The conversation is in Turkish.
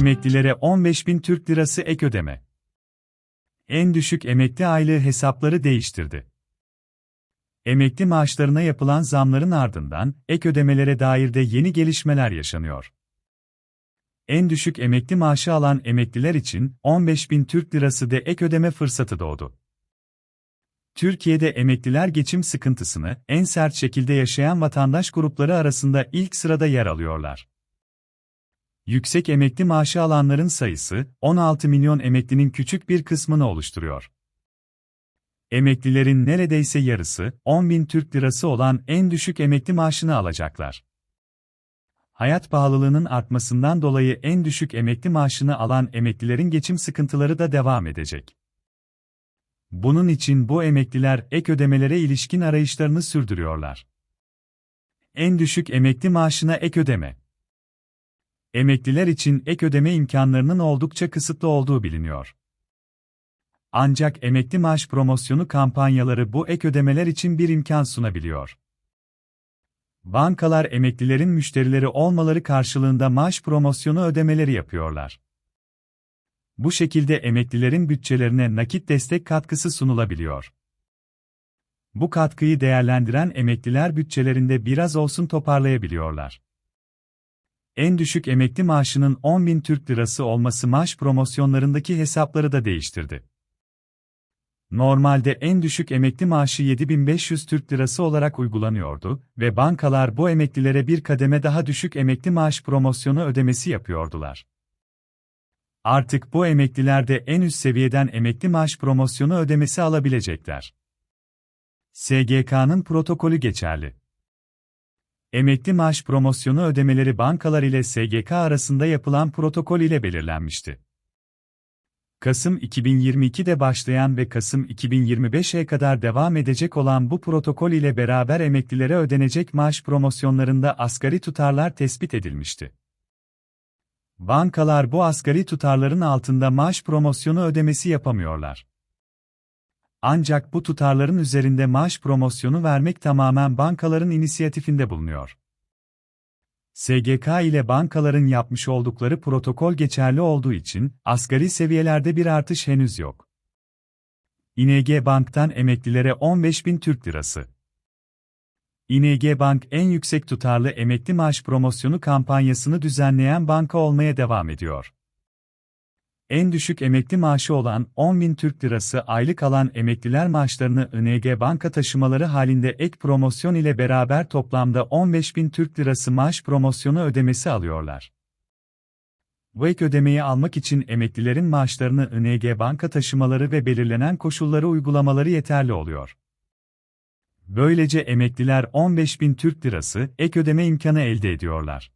Emeklilere 15.000 Türk Lirası ek ödeme. En düşük emekli aylığı hesapları değiştirdi. Emekli maaşlarına yapılan zamların ardından ek ödemelere dair de yeni gelişmeler yaşanıyor. En düşük emekli maaşı alan emekliler için 15.000 Türk Lirası de ek ödeme fırsatı doğdu. Türkiye'de emekliler geçim sıkıntısını en sert şekilde yaşayan vatandaş grupları arasında ilk sırada yer alıyorlar. Yüksek emekli maaşı alanların sayısı 16 milyon emeklinin küçük bir kısmını oluşturuyor. Emeklilerin neredeyse yarısı 10 bin Türk lirası olan en düşük emekli maaşını alacaklar. Hayat pahalılığının artmasından dolayı en düşük emekli maaşını alan emeklilerin geçim sıkıntıları da devam edecek. Bunun için bu emekliler ek ödemelere ilişkin arayışlarını sürdürüyorlar. En düşük emekli maaşına ek ödeme. Emekliler için ek ödeme imkanlarının oldukça kısıtlı olduğu biliniyor. Ancak emekli maaş promosyonu kampanyaları bu ek ödemeler için bir imkan sunabiliyor. Bankalar emeklilerin müşterileri olmaları karşılığında maaş promosyonu ödemeleri yapıyorlar. Bu şekilde emeklilerin bütçelerine nakit destek katkısı sunulabiliyor. Bu katkıyı değerlendiren emekliler bütçelerinde biraz olsun toparlayabiliyorlar. En düşük emekli maaşının 10.000 Türk Lirası olması maaş promosyonlarındaki hesapları da değiştirdi. Normalde en düşük emekli maaşı 7500 Türk Lirası olarak uygulanıyordu ve bankalar bu emeklilere bir kademe daha düşük emekli maaş promosyonu ödemesi yapıyordular. Artık bu emekliler de en üst seviyeden emekli maaş promosyonu ödemesi alabilecekler. SGK'nın protokolü geçerli. Emekli maaş promosyonu ödemeleri bankalar ile SGK arasında yapılan protokol ile belirlenmişti. Kasım 2022'de başlayan ve Kasım 2025'e kadar devam edecek olan bu protokol ile beraber emeklilere ödenecek maaş promosyonlarında asgari tutarlar tespit edilmişti. Bankalar bu asgari tutarların altında maaş promosyonu ödemesi yapamıyorlar. Ancak bu tutarların üzerinde maaş promosyonu vermek tamamen bankaların inisiyatifinde bulunuyor. SGK ile bankaların yapmış oldukları protokol geçerli olduğu için asgari seviyelerde bir artış henüz yok. İNG Bank'tan emeklilere 15.000 Türk Lirası. İNG Bank en yüksek tutarlı emekli maaş promosyonu kampanyasını düzenleyen banka olmaya devam ediyor. En düşük emekli maaşı olan 10.000 Türk Lirası aylık alan emekliler maaşlarını ING banka taşımaları halinde ek promosyon ile beraber toplamda 15.000 Türk Lirası maaş promosyonu ödemesi alıyorlar. Bu ek ödemeyi almak için emeklilerin maaşlarını ING banka taşımaları ve belirlenen koşulları uygulamaları yeterli oluyor. Böylece emekliler 15.000 Türk Lirası ek ödeme imkanı elde ediyorlar.